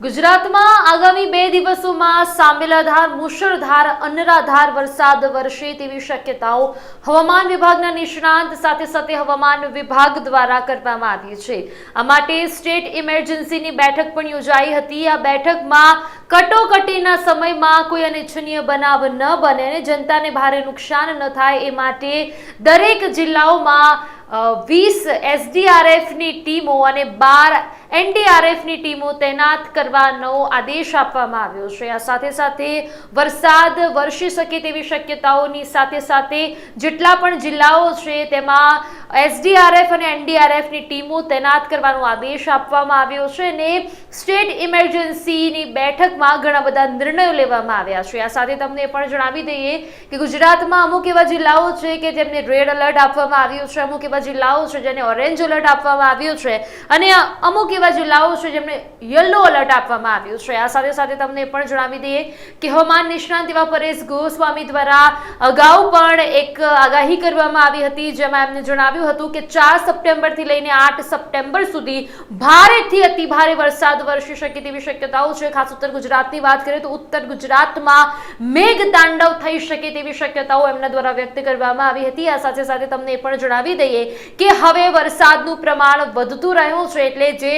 ગુજરાતમાં આગામી બે દિવસોમાં સાંબેલાધાર, મુશળધાર, અનરાધાર વરસાદ વરસે તેવી શક્યતાઓ હવામાન વિભાગના નિષ્ણાંત સાથે સાથે હવામાન વિભાગ દ્વારા કરવામાં આવી છે. આ માટે સ્ટેટ ઇમરજન્સીની બેઠક પણ યોજાઈ હતી. આ બેઠકમાં કટોકટીના સમયમાં કોઈ અનિચ્છનીય બનાવ ન બને અને જનતાને ભારે નુકસાન ન થાય એ માટે દરેક જિલ્લાઓમાં વીસ એસડીઆરએફની ટીમો અને બાર એનડીઆરએફની ટીમો તૈનાત કરવાનો આદેશ આપવામાં આવ્યો છે. આ સાથે સાથે વરસાદ વરસી શકે તેવી શક્યતાઓની સાથે સાથે જેટલા પણ જિલ્લાઓ છે તેમાં એસડીઆરએફ અને એનડીઆરએફની ટીમો તૈનાત કરવાનો આદેશ આપવામાં આવ્યો છે અને સ્ટેટ ઇમરજન્સીની બેઠકમાં ઘણા બધા નિર્ણયો લેવામાં આવ્યા છે. આ સાથે તમને પણ જણાવી દઈએ કે ગુજરાતમાં અમુક એવા જિલ્લાઓ છે કે જેમને રેડ એલર્ટ આપવામાં આવ્યું છે, અમુક એવા જિલ્લાઓ છે જેને ઓરેન્જ એલર્ટ આપવામાં આવ્યું છે અને અમુક એવા જિલ્લાઓ છે જેમને યલો એલર્ટ આપવામાં આવ્યું છે. આ સાથે સાથે તમને પણ જણાવી દઈએ કે હવામાન નિષ્ણાંત એવા પરેશ ગોસ્વામી દ્વારા અગાઉ પણ એક આગાહી કરવામાં આવી હતી, જેમાં એમને જણાવ્યું હતું કે ચાર સપ્ટેમ્બરથી લઈને આઠ સપ્ટેમ્બર સુધી ભારેથી અતિ ભારે વરસાદ વરસી શકે તેવી શક્યતાઓ છે. ખાસ ઉત્તર ગુજરાતની વાત કરીએ તો ઉત્તર ગુજરાતમાં મેઘ તાંડવ થઈ શકે તેવી શક્યતાઓ એમના દ્વારા વ્યક્ત કરવામાં આવી હતી. આ સાથે સાથે તમને એ પણ જણાવી દઈએ કે હવે વરસાદનું પ્રમાણ વધતું રહ્યું છે, એટલે જે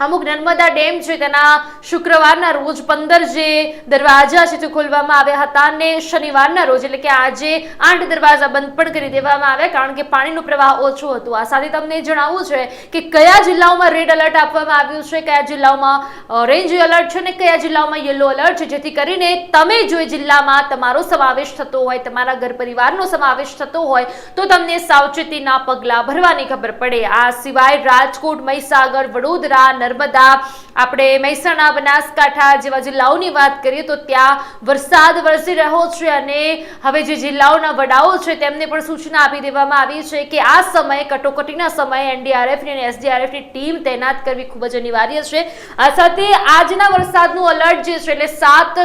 અમુક નર્મદા ડેમ છે, તેના શુક્રવારના રોજ પંદર જે દરવાજા છે, તે ખોલવામાં આવ્યા હતા અને શનિવારના રોજ, એટલે કે આજે આઠ દરવાજા બંધ પણ કરી દેવામાં આવ્યા, કારણ કે પાણીનો પ્રવાહ ઓછો હતો. આ સાથે તમને જણાવવું છે કે કયા જિલ્લાઓમાં રેડ એલર્ટ આપવામાં આવ્યું છે, કયા જિલ્લાઓમાં ઓરેન્જ એલર્ટ છે અને કયા જિલ્લાઓમાં યલો એલર્ટ છે, જેથી કરીને તમે જો એ જિલ્લામાં તમારો સમાવેશ થતો હોય, તમારા ઘર પરિવારનો સમાવેશ થતો હોય, તો તમને સાવચેતીના પગલાં ભરવાની ખબર પડે. આ સિવાય રાજકોટ, મહીસાગર, વડોદરા નર્મદા, આપણે મહેસાણા, બનાસકાંઠા જેવા જિલ્લાઓની વાત કરીએ તો ત્યાં વરસાદ વરસી રહ્યો છે અને હવે જે જિલ્લાઓના વડાઓ છે તેમને પણ સૂચના આપી દેવામાં આવી છે કે આ સમયે, કટોકટીના સમયે એનડીઆરએફની અને એસડીઆરએફની ટીમ તૈનાત કરવી ખૂબ જ અનિવાર્ય છે. આ સાથે આજના વરસાદનું અલર્ટ જે છે, એટલે સાત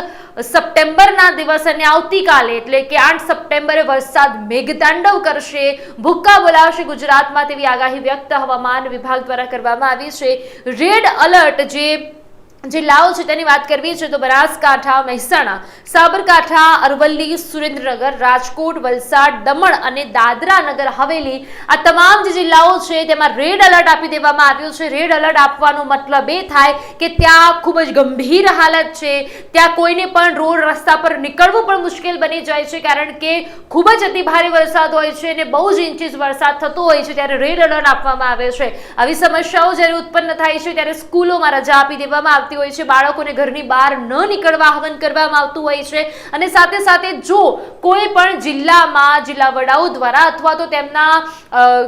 સપ્ટેમ્બરના દિવસ અને આવતીકાલે, એટલે કે આઠ સપ્ટેમ્બરે વરસાદ મેઘતાંડવ કરશે, ભૂક્કા બોલાવશે ગુજરાતમાં તેવી આગાહી વ્યક્ત હવામાન વિભાગ દ્વારા કરવામાં આવી છે. રેડ અલર્ટ જે જિલ્લાઓ છે તેની વાત કરવી છે તો બનાસકાંઠા, મહેસાણા, સાબરકાંઠા, અરવલ્લી, સુરેન્દ્રનગર, રાજકોટ, વલસાડ, દમણ અને દાદરા નગર હવેલી આ તમામ જે જિલ્લાઓ છે તેમાં રેડ એલર્ટ આપી દેવામાં આવ્યું છે. રેડ એલર્ટ આપવાનો મતલબ એ થાય કે ત્યાં ખૂબ જ ગંભીર હાલત છે. ત્યાં કોઈને પણ રોડ રસ્તા પર નીકળવું પણ મુશ્કેલ બની જાય છે કારણ કે ખૂબ જ અતિ ભારે વરસાદ હોય છે અને બહુ જ ઇંચીસ વરસાદ થતો હોય છે ત્યારે રેડ એલર્ટ આપવામાં આવે છે. આવી સમસ્યાઓ જ્યારે ઉત્પન્ન થાય છે ત્યારે સ્કૂલોમાં રજા આપી દેવામાં આવતી હોય છે, બાળકોને ઘરની બહાર ન નીકળવા આહવાન કરવામાં આવતું હોય છે. અને સાથે સાથે જો કોઈ પણ જિલ્લામાં, જિલ્લા વડાઓ દ્વારા અથવા તો તેમના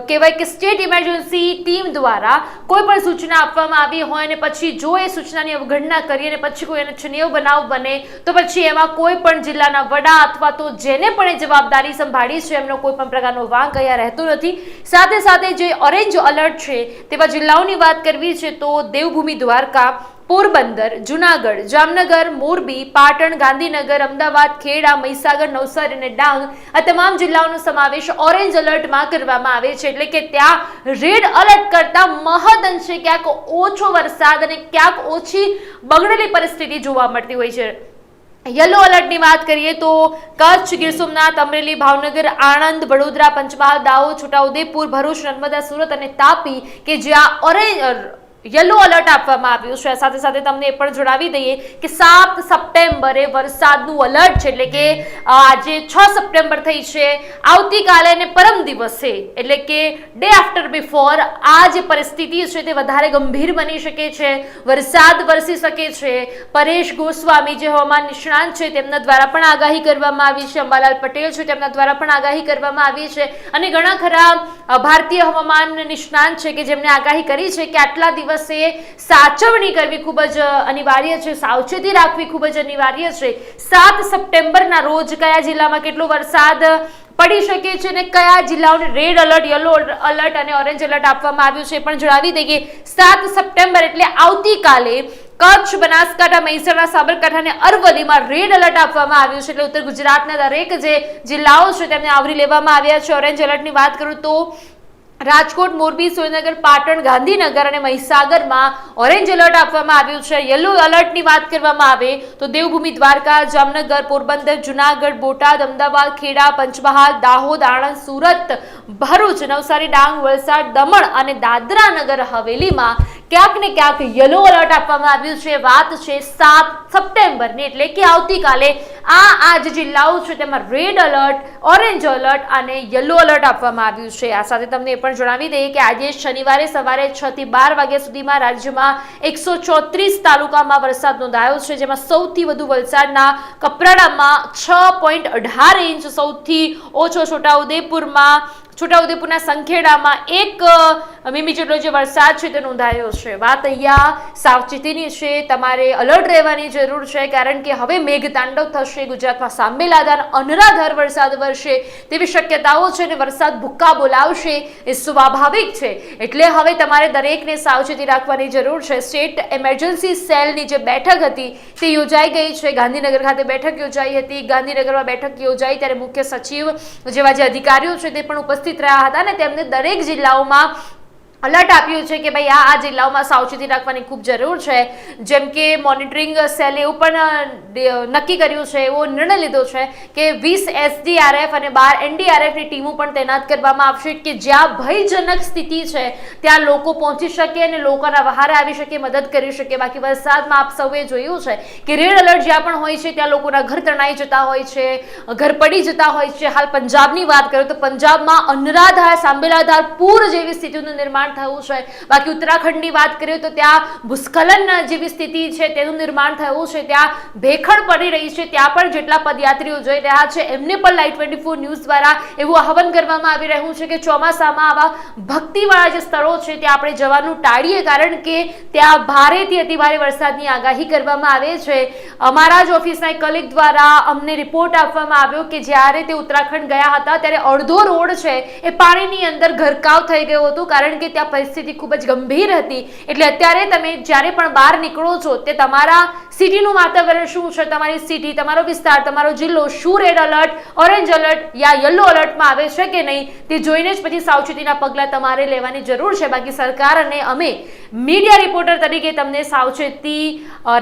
કહેવાય કે સ્ટેટ ઇમરજન્સી ટીમ દ્વારા કોઈ પણ સૂચના આપવામાં આવી હોય અને પછી જો એ સૂચનાની અવગણના કરી અને પછી કોઈ અનિચ્છનીય બનાવ બને, તો પછી એમાં કોઈ પણ જિલ્લાના વડા અથવા તો જેને પણ એ જવાબદારી સંભાળી છે, એમનો કોઈ પણ પ્રકારનો વાંક અહીંયા રહેતો નથી. સાથે સાથે જે ઓરેન્જ અલર્ટ છે, તેવા જિલ્લાઓની વાત કરવી છે, તો દેવભૂમિ દ્વારકા પોરબંદર, જુનાગઢ, જામનગર, મોરબી, પાટણ, ગાંધીનગર, અમદાવાદ, ખેડા, મહીસાગર, નવસારી અને ડાંગ આ તમામ જિલ્લાઓનો સમાવેશ ઓરેન્જ એલર્ટમાં કરવામાં આવે છે. એટલે કે ત્યાં રેડ એલર્ટ કરતા મહદ અંશે ક્યાંક ઓછો વરસાદ અને ક્યાંક ઓછી બગડેલી પરિસ્થિતિ જોવા મળતી હોય છે. યલો એલર્ટની વાત કરીએ તો કચ્છ, ગીર સોમનાથ, અમરેલી, ભાવનગર, આણંદ, વડોદરા, પંચમહાલ, દાહોદ, છોટાઉદેપુર, ભરૂચ, નર્મદા, સુરત અને તાપી કે જ્યાં ઓરેન્જ યલો અલર્ટ આપવામાં આવ્યું છે. સાથે સાથે તમને એ પણ જણાવી દઈએ કે સાત સપ્ટેમ્બરે વરસાદનું અલર્ટ છે, એટલે કે આજે છ સપ્ટેમ્બર થઈ છે. આવતીકાલે અને પરમ દિવસે, એટલે કે ડે આફ્ટર બિફોર આ જે પરિસ્થિતિ છે તે વધારે ગંભીર બની શકે છે, વરસાદ વરસી શકે છે. પરેશ ગોસ્વામી જે હવામાન નિષ્ણાંત છે, તેમના દ્વારા પણ આગાહી કરવામાં આવી છે. અંબાલાલ પટેલ છે, તેમના દ્વારા પણ આગાહી કરવામાં આવી છે. અને ઘણા ખરા ભારતીય હવામાન નિષ્ણાંત છે કે જેમણે આગાહી કરી છે કે આટલા દિવસે સાચવણી કરવી ખૂબ જ અનિવાર્ય છે, સાવચેતી રાખવી ખૂબ જ અનિવાર્ય છે. સાત સપ્ટેમ્બરના રોજ કયા જિલ્લામાં કેટલો વરસાદ પડી શકે છે અને કયા જિલ્લાઓને રેડ એલર્ટ યલો એલર્ટ અને ઓરેન્જ એલર્ટ આપવામાં આવ્યું છે પણ જણાવી દઈએ. સાત સપ્ટેમ્બર એટલે આવતીકાલે કચ્છ, બનાસકાંઠા, મહેસાણા, સાબરકાંઠા અને અરવલ્લીમાં રેડ એલર્ટ આપવામાં આવ્યું છે. એટલે ઉત્તર ગુજરાતના દરેક જે જિલ્લાઓ છે તેમને આવરી લેવામાં આવ્યા છે. ઓરેન્જ એલર્ટની વાત કરું તો રાજકોટ, મોરબી, સુરેન્દ્રનગર, પાટણ, ગાંધીનગર અને મહીસાગરમાં ઓરેન્જ એલર્ટ આપવામાં આવ્યું છે. યલો એલર્ટની વાત કરવામાં આવે તો દેવભૂમિ, દ્વારકા, જામનગર, પોરબંદર, જુનાગઢ, બોટાદ, અમદાવાદ, ખેડા, પંચમહાલ, દાહોદ, આણંદ, સુરત, ભરૂચ, નવસારી, ડાંગ, વલસાડ, દમણ અને દાદરા નગર હવેલીમાં ક્યાંક ને ક્યાંક યલો એલર્ટ આપવામાં આવ્યું છે. વાત છે સાત સપ્ટેમ્બરની એટલે કે આવતીકાલે આ આ જિલ્લાઓ છે તેમાં રેડ અલર્ટ ઓરેન્જ અલર્ટ અને યલો એલર્ટ આપવામાં આવ્યું છે. આ સાથે તમને એ પણ જણાવી દઈએ કે આજે શનિવારે સવારે છ થી બાર વાગ્યા સુધીમાં રાજ્યમાં એકસો ચોત્રીસ તાલુકામાં વરસાદ નોંધાયો છે, જેમાં સૌથી વધુ વલસાડના કપરાડામાં છ પોઈન્ટ અઢાર ઇંચ, સૌથી ઓછો છોટાઉદેપુરમાં, છોટાઉદેપુરના સંખેડામાં એક મીમી જેટલો જે વરસાદ છે તે નોંધાયો છે. વાત અહીંયા સાવચેતીની છે, તમારે અલર્ટ રહેવાની જરૂર છે, કારણ કે હવે મેઘતાંડવ થશે, ગુજરાતમાં સાંબેલાધાર અનરાધાર વરસાદ વરસે તેવી શક્યતાઓ છે અને વરસાદ ભૂક્કા બોલાવશે એ સ્વાભાવિક છે. એટલે હવે તમારે દરેકને સાવચેતી રાખવાની જરૂર છે. સ્ટેટ એમરજન્સી સેલની જે બેઠક હતી તે યોજાઈ ગઈ છે. ગાંધીનગર ખાતે બેઠક યોજાઈ હતી. ગાંધીનગરમાં બેઠક યોજાઈ ત્યારે મુખ્ય સચિવ જેવા જે અધિકારીઓ છે તે પણ ઉપસ્થિત રહ્યા હતા અને તેમને દરેક જિલ્લાઓમાં અલર્ટ આપ્યું છે કે ભાઈ આ આ જિલ્લાઓમાં સાવચેતી રાખવાની ખૂબ જરૂર છે. જેમ કે મોનિટરિંગ સેલે એવું પણ નક્કી કર્યું છે, એવો નિર્ણય લીધો છે કે વીસ એસડીઆરએફ અને બાર એનડીઆરએફની ટીમો પણ તૈનાત કરવામાં આવશે કે જ્યાં ભયજનક સ્થિતિ છે, ત્યાં લોકો પહોંચી શકે અને લોકોના વહારે આવી શકે, મદદ કરી શકે. બાકી વરસાદમાં આપ સૌએ જોયું છે કે રેડ એલર્ટ જ્યાં પણ હોય છે, ત્યાં લોકોના ઘર તણાઈ જતા હોય છે, ઘર પડી જતા હોય છે. હાલ પંજાબની વાત કરું તો પંજાબમાં અનરાધાર, સાંબેલાધાર પૂર જેવી સ્થિતિનું નિર્માણ થયું છે. બાકી ઉત્તરાખંડની વાત કરીએ તો ત્યાં ભૂસ્ખલન જેવી સ્થિતિ છે, તેનું નિર્માણ થયું છે. ત્યાં ભેખડ પડી રહી છે. ત્યાં પણ જેટલા પદયાત્રીઓ જઈ રહ્યા છે, એમને પણ લાઈવ ટ્વેન્ટી ફોર ન્યૂઝ દ્વારા એવું આહવાન કરવામાં આવી રહ્યું છે કે ચોમાસામાં આવા ભક્તિવાળા જે સ્થળો છે, ત્યાં આપણે જવાનું ટાળીએ. કારણ કે ત્યાં ભારેથી અતિભારે વરસાદની આગાહી કરવામાં આવે છે. અમારા જ ઓફિસના એક કલીગ દ્વારા અમને રિપોર્ટ આપવામાં આવ્યો કે જ્યારે તે ઉત્તરાખંડ ગયા હતા, ત્યારે અડધો રોડ છે, એ પાણીની અંદર ગરકાવ થઈ ગયો હતો. કારણ કે ત્યાં પરિસ્થિતિ ખૂબ જ ગંભીર હતી. એટલે અત્યારે તમે જ્યારે પણ બહાર નીકળો છો, તે તમારા સિટીનું વાતાવરણ શું છે? તમારી સિટી, તમારો વિસ્તાર, તમારો જિલ્લો શું રેડ અલર્ટ ઓરેન્જ અલર્ટ યા યલો અલર્ટમાં આવે છે કે નહીં? તે જોઈને જ પછી સાવચેતીના પગલાં તમારે લેવાની જરૂર છે. બાકી સરકાર અને અમે મીડિયા રિપોર્ટર તરીકે તમને સાવચેતી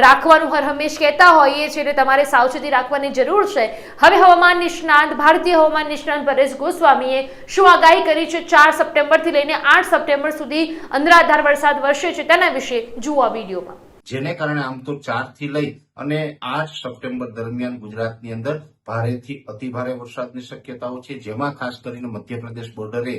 રાખવાનું હર હંમેશ કહેતા હોઈએ છીએ એટલે તમારે સાવચેતી રાખવાની જરૂર છે. હવે હવામાન નિષ્ણાંત, ભારતીય હવામાન નિષ્ણાંત પરેશ ગોસ્વામીએ શું આગાહી કરી છે? ચાર સપ્ટેમ્બરથી લઈને આઠ સપ્ટેમ્બર સુધી અંદરાધાર વરસાદ વરસે છે તેના વિશે જુઓ વિડીયોમાં. જેને કારણે આમ તો ચારથી લઈ અને આઠ સપ્ટેમ્બર દરમિયાન ગુજરાતની અંદર ભારેથી અતિભારે વરસાદની શક્યતાઓ છે, જેમાં ખાસ કરીને મધ્યપ્રદેશ બોર્ડરે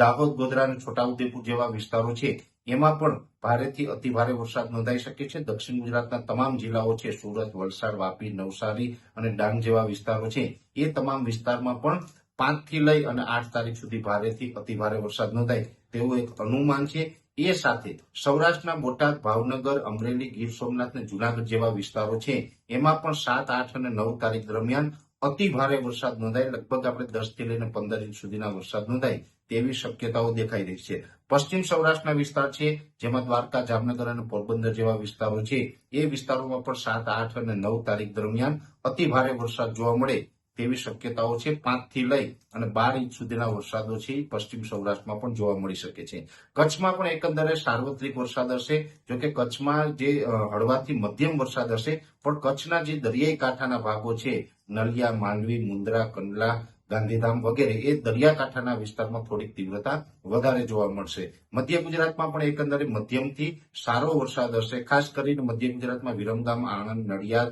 દાહોદ, ગોધરા અને છોટાઉદેપુર જેવા વિસ્તારો છે, એમાં પણ ભારેથી અતિભારે વરસાદ નોંધાઈ શકે છે. દક્ષિણ ગુજરાતના તમામ જિલ્લાઓ છે, સુરત, વલસાડ, વાપી, નવસારી અને ડાંગ જેવા વિસ્તારો છે, એ તમામ વિસ્તારમાં પણ પાંચથી લઈ અને આઠ તારીખ સુધી ભારેથી અતિભારે વરસાદ નોંધાય તેવું એક અનુમાન છે. એ સાથે સૌરાષ્ટ્રના બોટાદ, ભાવનગર, અમરેલી, ગીર સોમનાથ અને જુનાગઢ જેવા વિસ્તારો છે. એમાં પણ સાત, આઠ અને નવ તારીખ દરમિયાન અતિ ભારે વરસાદ નોંધાય. લગભગ આપણે દસથી લઈને પંદર ઇંચ સુધીના વરસાદ નોંધાય તેવી શક્યતાઓ દેખાઈ રહી છે. પશ્ચિમ સૌરાષ્ટ્રના વિસ્તાર છે, જેમાં દ્વારકા, જામનગર અને પોરબંદર જેવા વિસ્તારો છે. એ વિસ્તારોમાં પણ સાત, આઠ અને નવ તારીખ દરમિયાન અતિ ભારે વરસાદ જોવા મળે તેવી શક્યતાઓ છે પાંચથી લઈ અને બાર ઇંચ સુધીના વરસાદો છે પશ્ચિમ સૌરાષ્ટ્રમાં પણ જોવા મળી શકે છે. કચ્છમાં પણ એકંદરે સાર્વત્રિક વરસાદ હશે જો કે કચ્છમાં જે હળવાથી મધ્યમ વરસાદ હશે, પણ કચ્છના જે દરિયાઈ કાંઠાના ભાગો છે નલિયા માંડવી, મુન્દ્રા, કંડલા, ગાંધીધામ વગેરે, એ દરિયાકાંઠાના વિસ્તારમાં થોડીક તીવ્રતા વધારે જોવા મળશે. મધ્ય ગુજરાતમાં પણ એકંદરે મધ્યમથી સારો વરસાદ હશે, ખાસ કરીને મધ્ય ગુજરાતમાં વિરમગામ, આણંદ, નડિયાદ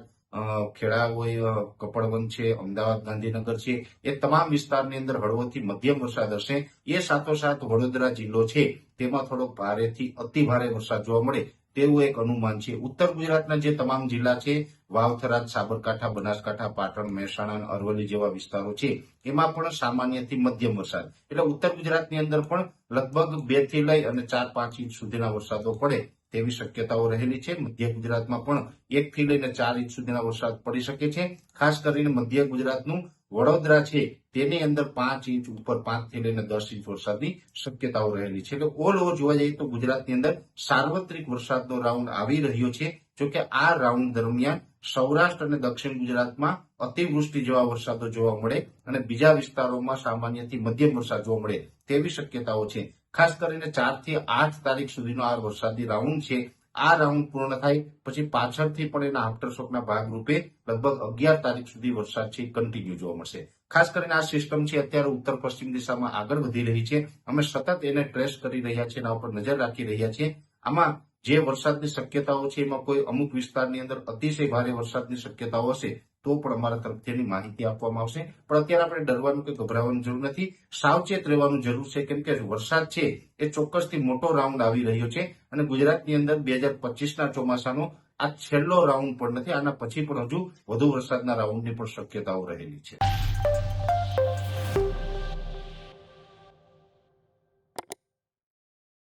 ખેડા હોય અ, કપડવંત છે અમદાવાદ ગાંધીનગર છે એ તમામ વિસ્તારની અંદર હળવોથી મધ્યમ વરસાદ હશે. એ સાથોસાથ વડોદરા જિલ્લો છે તેમાં થોડોક ભારેથી અતિ ભારે વરસાદ જોવા મળે તેવું એક અનુમાન છે. ઉત્તર ગુજરાતના જે તમામ જિલ્લા છે વાવથરાજ સાબરકાંઠા બનાસકાંઠા પાટણ મહેસાણા અને અરવલ્લી જેવા વિસ્તારો છે એમાં પણ સામાન્યથી મધ્યમ વરસાદ. એટલે ઉત્તર ગુજરાતની અંદર પણ લગભગ બેથી લઈ અને ચાર પાંચ ઇંચ સુધીના વરસાદો પડે. તેવી શક્યતાઓ રહેલી છે. મધ્ય ગુજરાતમાં પણ એકથી લઈને ચાર ઇંચ સુધીના વરસાદ પડી શકે છે. ખાસ કરીને મધ્ય ગુજરાતનું વડોદરા છે, તેની અંદર પાંચ ઇંચ ઉપર પાંચ લઈને દસ ઇંચ વરસાદની શક્યતાઓ રહેલી છે. એટલે ઓલ ઓવર જોવા જઈએ તો ગુજરાતની અંદર સાર્વત્રિક વરસાદનો રાઉન્ડ આવી રહ્યો છે. જોકે આ રાઉન્ડ દરમિયાન સૌરાષ્ટ્ર અને દક્ષિણ ગુજરાતમાં અતિવૃષ્ટિ જેવા વરસાદો જોવા મળે અને બીજા વિસ્તારોમાં સામાન્યથી મધ્યમ વરસાદ જોવા મળે તેવી શક્યતાઓ છે. ખાસ કરીને ચારથી આઠ તારીખ સુધીનો આ વરસાદી રાઉન્ડ છે. આ રાઉન્ડ પૂર્ણ થાય પછી પાછળથી પણ એના આફ્ટરશોકના ભાગરૂપે લગભગ અગિયાર તારીખ સુધી વરસાદ છે કન્ટિન્યુ જોવા મળશે. ખાસ કરીને આ સિસ્ટમ છે અત્યારે ઉત્તર પશ્ચિમ દિશામાં આગળ વધી રહી છે. અમે સતત એને ટ્રેસ કરી રહ્યા છીએ એના ઉપર નજર રાખી રહ્યા છીએ. આમાં જે વરસાદની શક્યતાઓ છે એમાં કોઈ અમુક વિસ્તારની અંદર અતિશય ભારે વરસાદની શક્યતાઓ હશે. તો પણ અમારા તરફથી માહિતી આપવામાં આવશે. પણ અત્યારે આપણે ડરવાનું કે ગભરાવાની જરૂર નથી. સાવચેત રહેવાનું જરૂર છે, કેમ કે વરસાદ છે, એ ચોક્કસથી મોટો રાઉન્ડ આવી રહ્યો છે અને ગુજરાતની અંદર બે હજાર પચીસના ચોમાસાનો આ છેલ્લો રાઉન્ડ પણ નથી, આના પછી પણ હજુ વધુ વરસાદના રાઉન્ડની પણ શક્યતાઓ રહેલી છે.